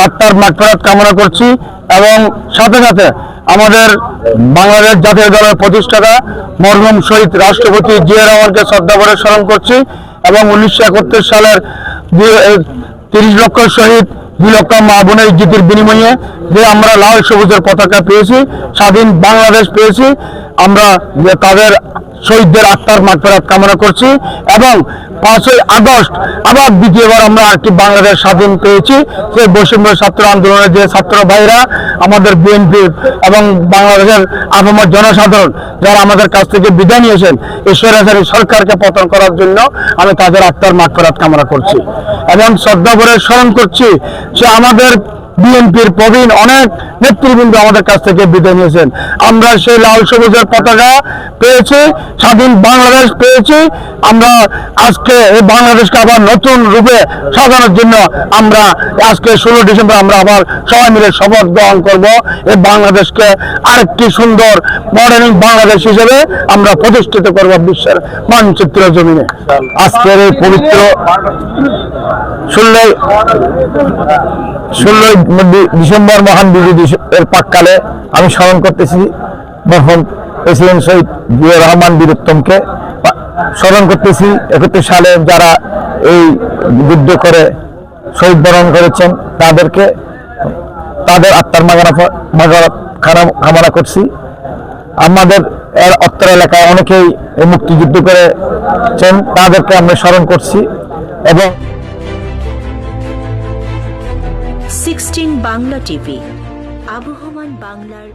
আত্মার মাঠফেরাত কামনা করছি এবং সাথে সাথে আমাদের বাংলাদেশ জাতীয় দলের প্রতিষ্ঠাতা মরহুম শহীদ রাষ্ট্রপতি জিয়া রহমানকে শ্রদ্ধা করে স্মরণ করছি এবং উনিশশো একাত্তর সালের তিরিশ লক্ষ শহীদ লক্ষ মা বোনের ইজ্জতের বিনিময়ে যে আমরা লাল সবুজের পতাকা পেয়েছি, স্বাধীন বাংলাদেশ পেয়েছি, আমরা তাদের শহীদদের আত্মার মাঠফেরাত কামনা করছি এবং পাঁচই আগস্ট আবার দ্বিতীয়বার আমরা একটি বাংলাদেশ স্বাধীন পেয়েছি, সেই বৈষম্য ছাত্র আন্দোলনের যে ছাত্র ভাইরা, আমাদের বিএনপি এবং বাংলাদেশের আপামর জনসাধারণ যারা আমাদের কাছ থেকে বিদায় নিয়েছেন, এই সরকারকে পতন করার জন্য আমি তাদের আত্মার মাঠফেরাত কামনা করছি। এবং শ্রদ্ধা করে স্মরণ করছি যে আমাদের বিএনপির প্রবীণ অনেক নেতৃবৃন্দ আমাদের কাছ থেকে বিদায় নিয়েছেন। আমরা সেই লাল সবুজের পতাকা পেয়েছি স্বাধীন বাংলাদেশ পেয়েছি। আমরা আজকে এই বাংলাদেশকে আবার নতুন রূপে সাজানোর জন্য আমরা আজকে ষোলো ডিসেম্বর আমরা আবার সবাই মিলে শপথ গ্রহণ করব। এই বাংলাদেশকে আরেকটি সুন্দর মডার্ন বাংলাদেশ হিসেবে আমরা প্রতিষ্ঠিত করব বিশ্বের মানচিত্র জমিনে। আজকের এই পবিত্র ষোলোই ষোলোই ডিসেম্বর মহান বিজয় এর পাককালে আমি স্মরণ করতেছি মরহুম প্রেসিডেন্ট শহীদ জিয়া রহমান বীরুত্তমকে স্মরণ করতেছি, একত্রিশ সালে যারা এই যুদ্ধ করে শহীদ বরণ করেছেন, তাদেরকে, তাদের আত্মার মাগানা কামনা করছি। আমাদের এর অত্তর এলাকায় অনেকেই মুক্তিযুদ্ধ করেছেন, তাদেরকে আমরা স্মরণ করছি এবং সিক্সটিন বাংলা টিভি, আবহমান বাংলার